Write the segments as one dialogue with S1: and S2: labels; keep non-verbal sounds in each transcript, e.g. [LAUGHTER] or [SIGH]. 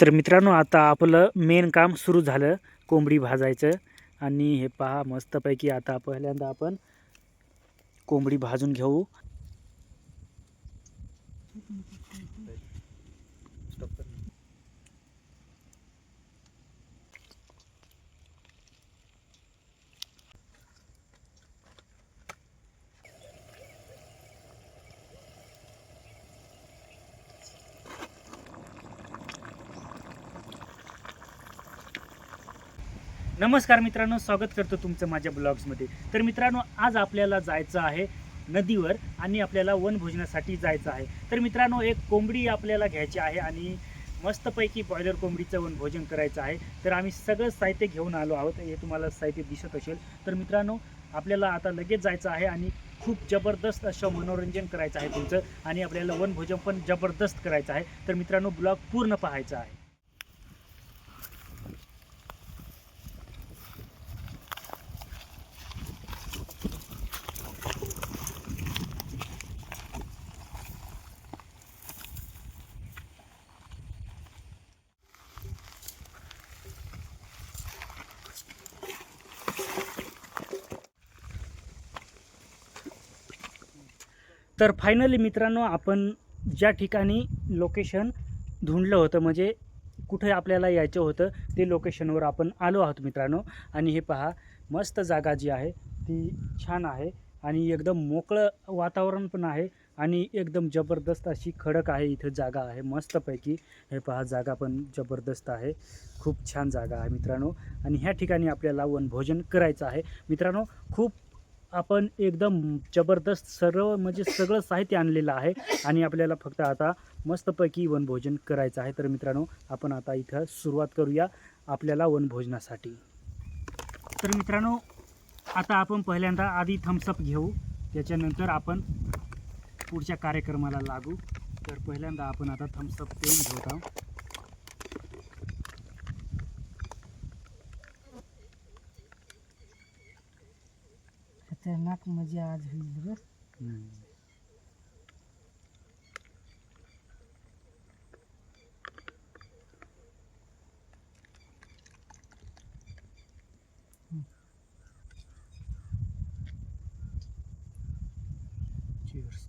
S1: तर मित्रांनो आता आपलं मेन काम सुरू झालं कोंबडी भाजायचं. आणि हे पहा मस्तपैकी आता पहिल्यांदा आपण कोंबडी भाजून घेऊ. नमस्कार मित्रांनो स्वागत करतो तुमचं माझ्या ब्लॉग्समध्ये. तर मित्रांनो आज आपल्याला जायचं आहे नदीवर आणि आपल्याला वनभोजनासाठी जायचं आहे. तर मित्रांनो एक कोंबडी आपल्याला घ्यायची आहे आणि मस्तपैकी बॉयलर कोंबडीचं वनभोजन करायचं आहे. तर आम्ही सगळं साहित्य घेऊन आलो आहोत. हे तुम्हाला साहित्य दिसत असेल. तर मित्रांनो आपल्याला आता लगेच जायचं आहे आणि खूप जबरदस्त असं मनोरंजन करायचं आहे तुमचं आणि आपल्याला वनभोजन पण जबरदस्त करायचं आहे. तर मित्रांनो ब्लॉग पूर्ण पाहायचा आहे. तर फायनली मित्रांनो आपण ज्या ठिकाणी लोकेशन धुंडलं होतं म्हणजे कुठे आपल्याला यायचं होतं ते लोकेशनवर आपण आलो आहोत मित्रांनो. आणि हे पहा मस्त जागा जी आहे ती छान आहे. आणि एकदम मोकळं वातावरण पण आहे. आणि एकदम जबरदस्त अशी खडक आहे इथं जागा आहे मस्तपैकी. हे पहा जागा पण जबरदस्त आहे. खूप छान जागा आहे मित्रांनो. आणि ह्या ठिकाणी आपल्याला वनभोजन करायचं आहे. मित्रांनो खूप आपण एकदम जबरदस्त सर्व म्हणजे सगळं साहित्य आणलेलं आहे. आणि आपल्याला फक्त आता मस्तपैकी वनभोजन करायचं आहे. तर मित्रांनो आपण आता इथं सुरुवात करूया आपल्याला वनभोजनासाठी. तर मित्रांनो आता आपण पहिल्यांदा आधी थम्सअप घेऊ. त्याच्यानंतर आपण पुढच्या कार्यक्रमाला लागू. तर पहिल्यांदा आपण आता थम्सअप पिऊन घेत आहोत
S2: खतरनाक मजा आज होईल रे
S1: हम्म. Cheers.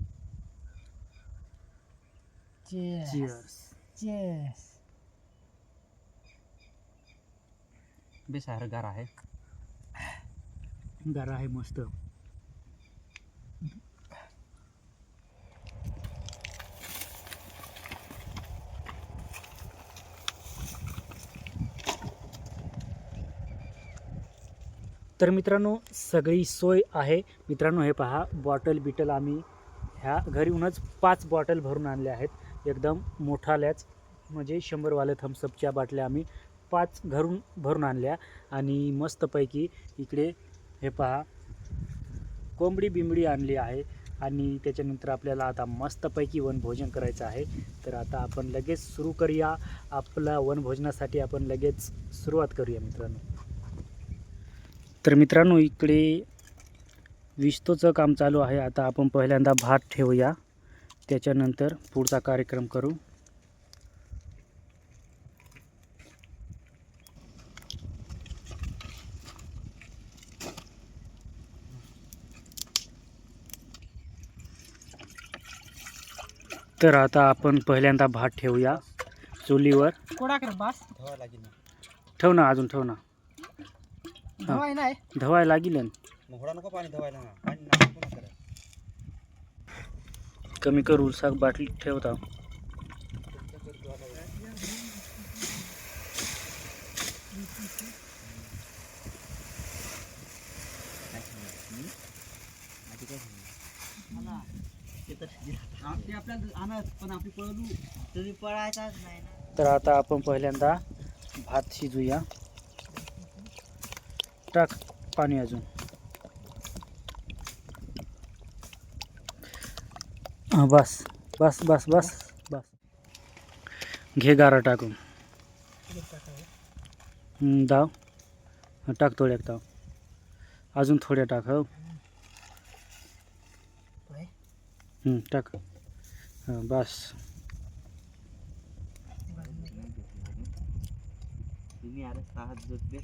S2: चेस
S1: Cheers.
S2: चेस
S3: बेसार गार आहे
S1: गार आहे मस्त तर मित्रांनो सगळी सोय आहे. मित्रांनो हे पहा बॉटल बिटल आम्ही ह्या घरीहूनच पाच बॉटल भरून आणल्या आहेत. एकदम मोठाल्याच म्हणजे शंभरवाल्या थम्सअपच्या बाटल्या आम्ही पाच घरून भरून आणल्या. आणि मस्तपैकी इकडे हे पहा कोंबडी बिंबडी आणली आहे. आणि त्याच्यानंतर आपल्याला आता मस्तपैकी वनभोजन करायचं आहे. तर आता आपण लगेच सुरू करूया. आपला वनभोजनासाठी आपण लगेच सुरुवात करूया मित्रांनो. तर मित्रांनो इकडे विस्तोचं काम चालू आहे. आता आपण पहिल्यांदा भात ठेवूया. त्याच्यानंतर पुढचा कार्यक्रम करू. तर आता आपण पहिल्यांदा भात ठेवूया. चुलीवर.
S2: कोडा कर बास.
S3: धवा लागेल ना.
S1: ठेव ना अजून ठेव ना.
S2: धवाय नाही
S1: लागेल ना.
S3: मग होडा नको पाणी धवायला. ना पाणी नको नको करा
S1: कमी करू साग बाटली ठेवता
S3: ते आपल्याला आणत पण आपली पळू
S2: तुम्ही पळायचाच नाही ना
S1: तर आता आपण पहिल्यांदा भात शिजूया. टाक पाणी अजून. हां बस बस बस बस बस. घे गारा टाकून. दाव. टाक थोड्याक दाव. अजून थोड्या टाक हो. टाक. बस.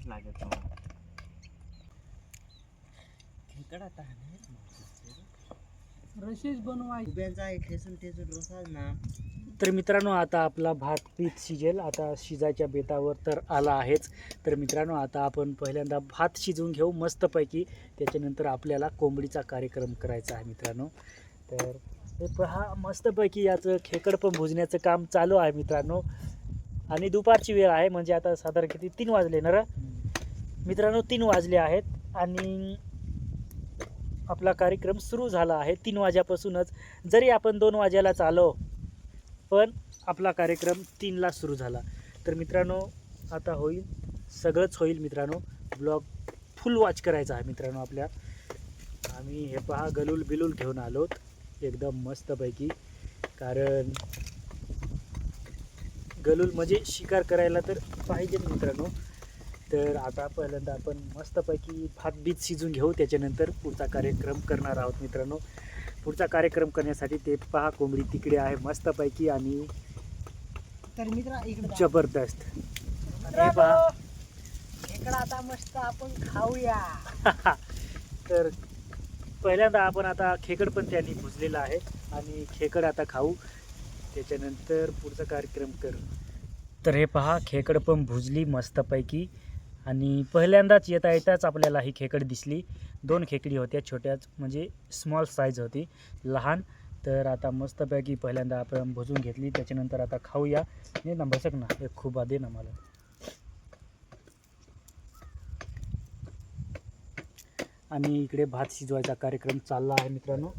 S3: लागत खेकडा
S2: रशीच
S3: उभ्यांचा आहे ठेसून ठेसून रसाच ना.
S1: तर मित्रांनो आता आपला भात पीठ शिजेल. आता शिजायच्या बेतावर तर आला आहेच. तर मित्रांनो आता आपण पहिल्यांदा भात शिजवून घेऊ मस्तपैकी. त्याच्यानंतर आपल्याला कोंबडीचा कार्यक्रम करायचा आहे मित्रांनो. तर हे पहा मस्तपैकी याचं खेकड पण भुजण्याचं काम चालू आहे मित्रांनो. आणि दुपारची वेळ आहे म्हणजे आता साधारण किती? तीन वाजले ना रे? मित्रांनो तीन वाजले आहेत. आणि आपला कार्यक्रम सुरू झाला आहे. तीन वाज्यापासूनच जरी आपण दोन वाजेलाच आलो पण आपला कार्यक्रम तीनला सुरू झाला. तर मित्रांनो आता होईल सगळंच होईल मित्रांनो. ब्लॉग फुल वॉच करायचा आहे मित्रांनो आपल्या. आम्ही हे पहा गलूल बिलूल घेऊन आलोत. एकदम मस्तपैकी. कारण गलूल म्हणजे शिकार करायला तर पाहिजे मित्रांनो. तर आता पहिल्यांदा आपण मस्तपैकी भात बीत शिजून घेऊ. त्याच्यानंतर पुढचा कार्यक्रम करणार आहोत मित्रांनो. पुढचा कार्यक्रम करण्यासाठी ते पहा कोंबडी तिकडे आहे मस्तपैकी आणि
S2: तर मित्र इकडे.
S1: जबरदस्त. हे पहा.
S2: इकडं आता मस्त आपण खाऊया. [LAUGHS]
S1: तर पहिल्यांदा आपण आता खेकड पण त्यांनी भुजलेलं आहे आणि खेकड आता खाऊ. त्याच्यानंतर पुढचा कार्यक्रम कर. तर हे पहा खेकड पण भुजली मस्तपैकी. आणि पहिल्यांदाच येता येताच आपल्याला ही खेकड दिसली. दोन खेकडी होत्या छोट्याच म्हणजे स्मॉल साईज होती. लहान. तर आता मस्तपैकी पहिल्यांदा आपण भुजून घेतली. त्याच्यानंतर आता खाऊया. नाही ना बसक ना एक खूप आधी ना मला. आणि इकडे भात शिजवायचा कार्यक्रम चालला आहे मित्रांनो.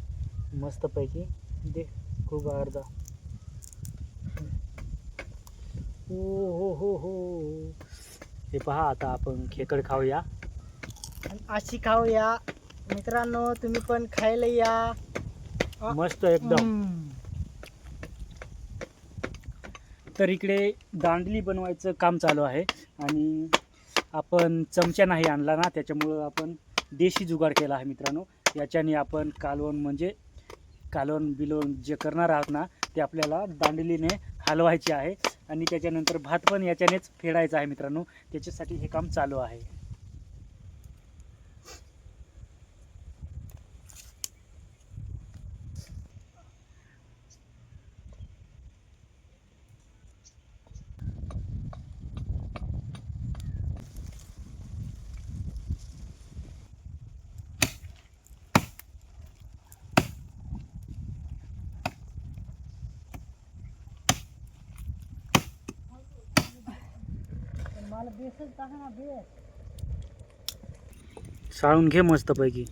S1: मस्तपैकी. दे खूप अर्धा. हो हो हो हो. हे पहा आता आपण खेकड खाऊया.
S2: आणि अशी खाऊया. मित्रांनो तुम्ही पण खायला या.
S1: मस्त एकदम.
S2: हम्म.
S1: तर इकडे दांडली बनवायचं काम चालू आहे आणि आपण चमचा नाही आणला ना त्याच्यामुळं आपण देशी जुगाड केला आहे मित्रांनो. याच्याने आपण कालवण म्हणजे कालवण बिलवण जे करणार आहात ना ते आपल्याला दांडलीने हलवायचे आहे. आणि त्याच्यानंतर भात पण याच्यानेच फेडायचा आहे मित्रांनो. त्याच्यासाठी हे काम चालू आहे. साळून घे मस्तपैकी.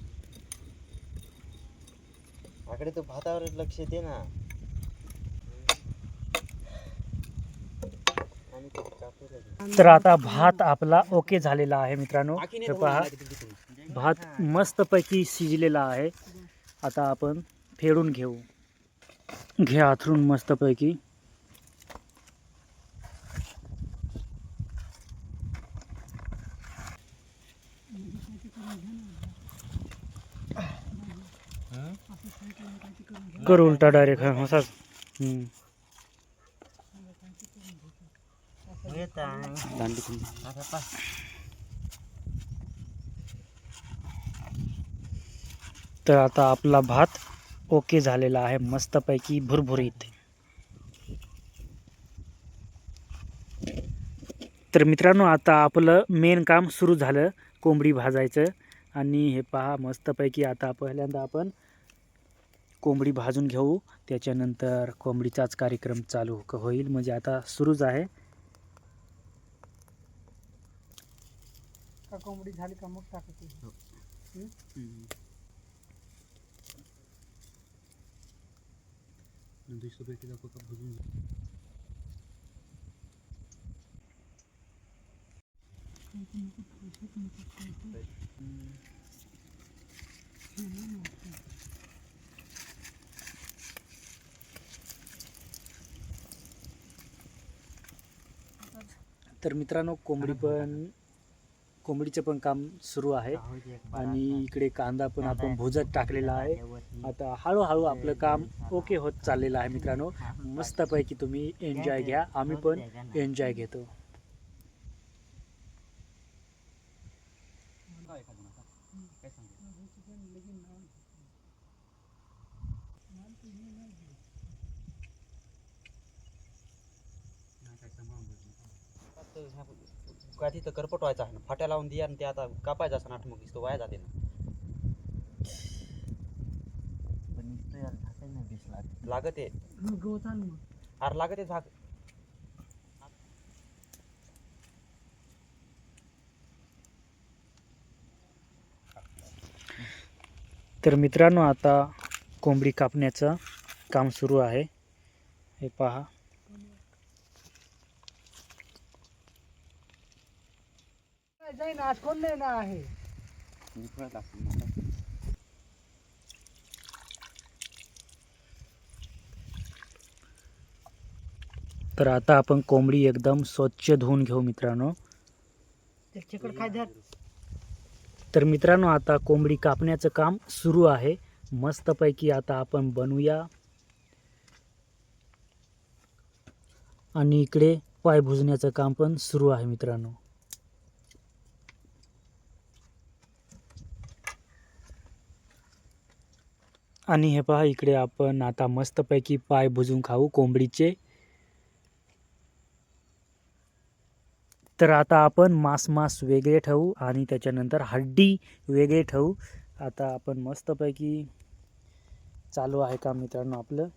S3: आकडे तो भातावर लक्ष दे ना.
S1: तर आता भात आपला ओके झालेला आहे मित्रांनो. हे
S3: तर
S1: पहा. भात मस्तपैकी शिजलेला आहे. आता आपण फेडून घेऊ. घे आथरून मस्तपैकी. कर उलटा डायरेक्ट हा असाच. हम्म. तर आता आपला भात ओके झालेला आहे मस्तपैकी भुरभुरीत. तर मित्रांनो आता आपलं मेन काम सुरू झालं कोंबडी भाजायचं. आणि हे पहा मस्तपैकी आता पहिल्यांदा आपण कोंबडी भाजून घेऊ. त्याच्यानंतर कोंबडीचाच कार्यक्रम चालू होईल. म्हणजे आता सुरूच आहे.
S2: का कोंबडी झाली का मग टाकायची?
S1: तर मित्रांनो कोंबडी पण कोंबडीचं पण काम सुरू आहे. आणि. इकडे कांदा पण आपण. भुजत टाकलेला आहे. आता हळूहळू आपलं काम ओके होत चाललेलं आहे मित्रांनो. मस्तपैकी तुम्ही एन्जॉय घ्या. आम्ही पण एन्जॉय घेतो.
S3: तर ह्या काय तिथं करपट व्हायचं आहे ना? फाट्या लावून द्या आणि ते आता कापायचं असं नाठ मग तो वाया जाते ना. लागत आहे.
S2: गवत आण मग.
S3: अरे लागत आहे झाक.
S1: तर मित्रांनो आता कोंबडी कापण्याचं काम सुरू आहे. हे पहा.
S2: जाई ना आज कोण नाही ना आहे.
S1: तर आता आपण कोंबडी एकदम स्वच्छ धुवून घेऊ मित्रांनो.
S2: त्याच्याकडे काय द्या
S1: तर मित्रांनो आता कोंबडी कापण्याचं काम सुरू आहे. मस्तपैकी आता आपण बनवूया. आणि इकडे पाय भुजण्याचं काम पण सुरू आहे मित्रांनो. आणि हे पहा इकडे आपण आता मस्तपैकी पाय भुजून खाऊ कोंबडीचे. तर आता आपण मांस मांस वेगळे ठेवू आणि त्याच्यानंतर हड्डी वेगळे ठेवू. आता आपण मस्तपैकी चालू आहे का मित्रांनो आपलं?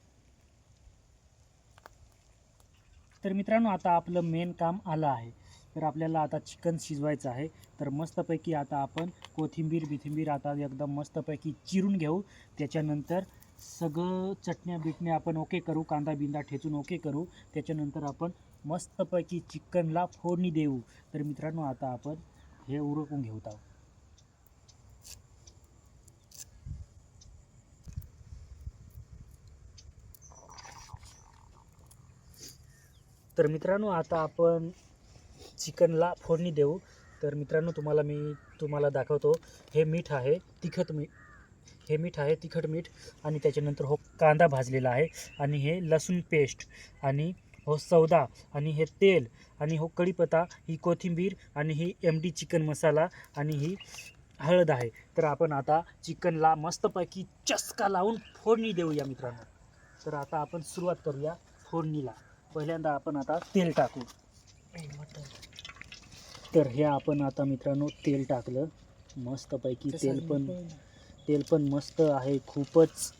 S1: तर मित्रांनो आता आपलं मेन काम आलं आहे. तर आपल्याला आता चिकन शिजवायचं आहे. तर मस्तपैकी आता आपण कोथिंबीर बिथिंबीर आता एकदम मस्तपैकी चिरून घेऊ. त्याच्यानंतर सगळं चटण्या बिटण्या आपण ओके करू. कांदा बिंदा ठेचून ओके करू. त्याच्यानंतर आपण मस्तपैकी चिकनला फोडणी देऊ. तर मित्रांनो आता आपण हे उरकून घेऊत आहोत तर मित्रांनो आता आपण चिकनला फोडणी देऊ. तर मित्रांनो तुम्हाला मी तुम्हाला दाखवतो. हे मीठ आहे तिखट मीठ हे मीठ आहे तिखट मीठ. आणि त्याच्यानंतर हो कांदा भाजलेला आहे. आणि हे लसूण पेस्ट. आणि हो सौदा. आणि हे तेल. आणि हो कढीपत्ता ही कोथिंबीर आणि ही एम डी चिकन मसाला आणि ही हळद आहे. तर आपण आता चिकनला मस्तपैकी चस्का लावून फोडणी देऊया मित्रांनो. तर आता आपण सुरुवात करूया फोडणीला. पहिल्यांदा आपण आता तेल टाकू. तर हे आपण आता मित्रांनो तेल टाकलं. मस्तपैकी तेल पण तेल पण मस्त आहे खूपच.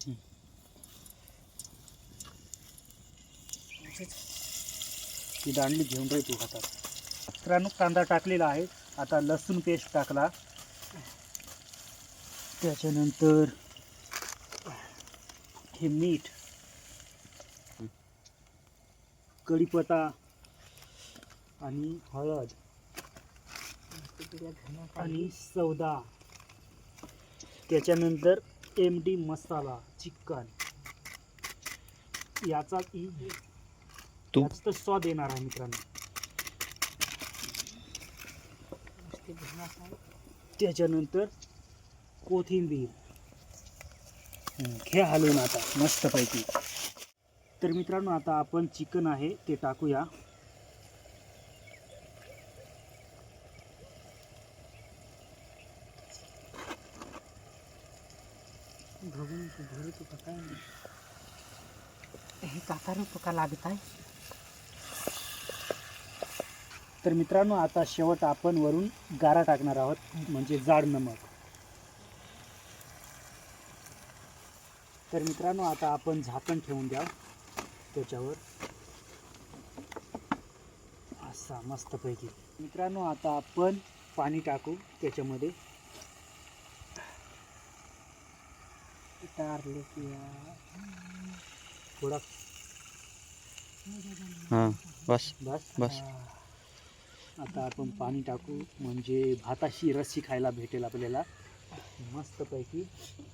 S1: हं. ती दांडली घेऊन राही तू हातात. मित्रांनो कांदा टाकलेला आहे. आता लसूण पेस्ट टाकला. त्याच्यानंतर हे मीठ. कढीपत्ता. आणि हळद. आणि सौदा. त्याच्यानंतर एम डी मसाला चिकन. याचा. जास्त स्वाद येणार आहे मित्रांनो. त्याच्यानंतर कोथिंबीर. हं, हलवून आता मस्तपैकी. तर मित्रांनो आता आपण चिकन आहे ते टाकूया.
S2: लागत आहे.
S1: तर मित्रांनो आता शेवट आपण वरून गारा टाकणार आहोत म्हणजे जाड नमक. तर मित्रांनो आता आपण झाकण ठेवून द्या त्याच्यावर. असा मस्तपैकी. मित्रांनो आता आपण पाणी टाकू त्याच्यामध्ये.
S2: टारले
S1: थोडा
S3: हां बस
S1: बस.
S3: बस.
S1: आता आपण पाणी टाकू. म्हणजे भाताशी रस्सी खायला भेटेल आपल्याला. मस्तपैकी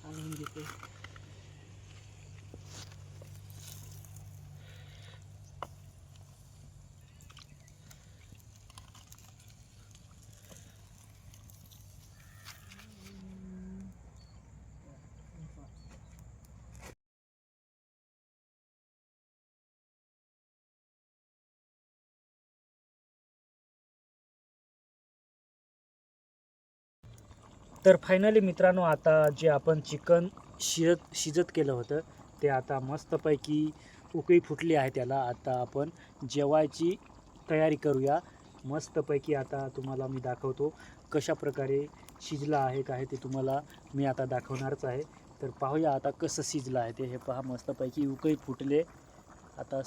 S2: आणून देते.
S1: तर फायनली मित्रांनो आता जे आपण चिकन शिजत शिजत केलं होतं ते आता मस्तपैकी उकळी फुटली आहे त्याला. आता आपण जेवायची तयारी करूया. मस्तपैकी आता तुम्हाला मी दाखवतो कशा प्रकारे शिजलं आहे काय ते तुम्हाला मी आता दाखवणारच आहे. तर पाहूया आता कसं शिजलं आहे ते. हे पहा मस्तपैकी उकळी फुटले. आता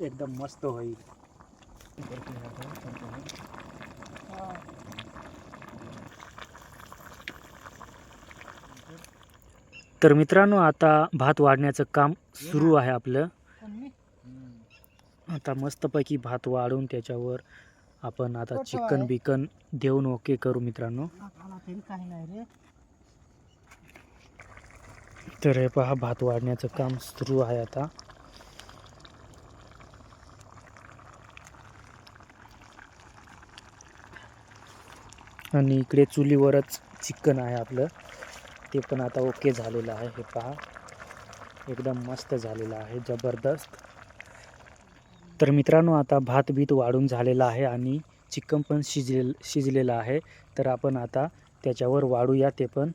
S1: एकदम मस्त होईल. तर मित्रांनो आता भात वाढण्याचं काम सुरू आहे आपलं. आता मस्तपैकी भात वाढून त्याच्यावर आपण आता चिकन. बिकन देऊन ओके करू मित्रांनो.
S2: तर
S1: हे पहा भात वाढण्याचं काम सुरू आहे आता. आणि इकडे चुलीवरच चिकन आहे आपलं. ते पण आता ओके झालेलं आहे हे पहा. एकदम मस्त झालेलं आहे जबरदस्त. तर मित्रांनो आता भात बीत वाढून झालेला आहे आणि चिकन पण शिजले शिजलेलं आहे. तर आपण आता त्याच्यावर वाढूया ते पण.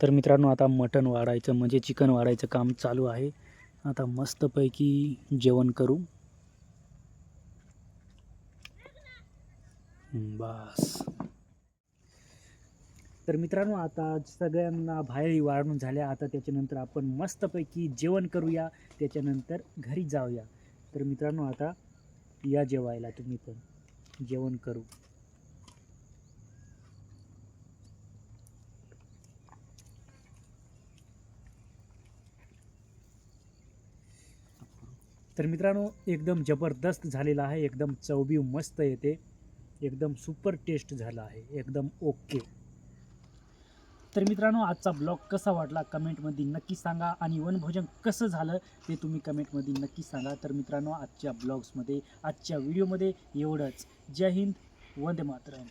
S1: तर मित्रांनो आता मटण वाढायचं म्हणजे चिकन वाढायचं काम चालू आहे. आता मस्तपैकी जेवण करू. बस. तर मित्रांनो आता सगळ्यांना बाहेर वाढून झाल्या. आता त्याच्यानंतर आपण मस्तपैकी जेवण करूया. त्याच्यानंतर घरी जाऊया. तर मित्रांनो आता या जेवायला तुम्ही पण. जेवण करू. तर मित्रांनो एकदम जबरदस्त झालेला आहे. एकदम चवबीव मस्त येते. एकदम सुपर टेस्ट झाला आहे एकदम ओके. तर मित्रांनो आजचा ब्लॉग कसा वाटला कमेंटमध्ये नक्की सांगा आणि वनभोजन कसं झालं ते तुम्ही कमेंटमध्ये नक्की सांगा. तर मित्रांनो आजच्या ब्लॉग्समध्ये आजच्या व्हिडिओमध्ये एवढंच. जय हिंद वंदे मातरम.